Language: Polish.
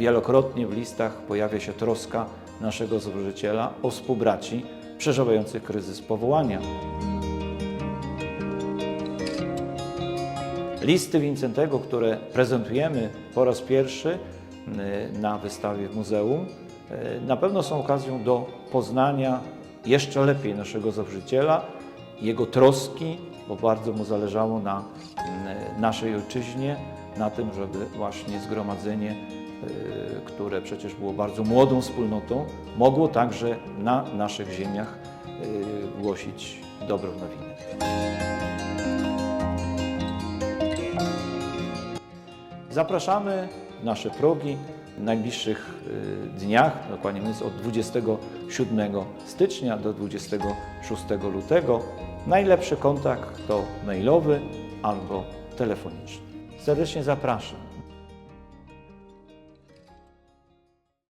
Wielokrotnie w listach pojawia się troska naszego założyciela o współbraci przeżywających kryzys powołania. Listy Wincentego, które prezentujemy po raz pierwszy y, na wystawie w muzeum, y, na pewno są okazją do poznania jeszcze lepiej naszego założyciela, jego troski, bo bardzo mu zależało na y, naszej ojczyźnie, na tym, żeby właśnie zgromadzenie, które przecież było bardzo młodą wspólnotą, mogło także na naszych ziemiach y, głosić dobrą nowinę. Zapraszamy nasze progi w najbliższych y, dniach, dokładnie mówiąc od 27 stycznia do 26 lutego. Najlepszy kontakt to mailowy albo telefoniczny. Serdecznie zapraszam.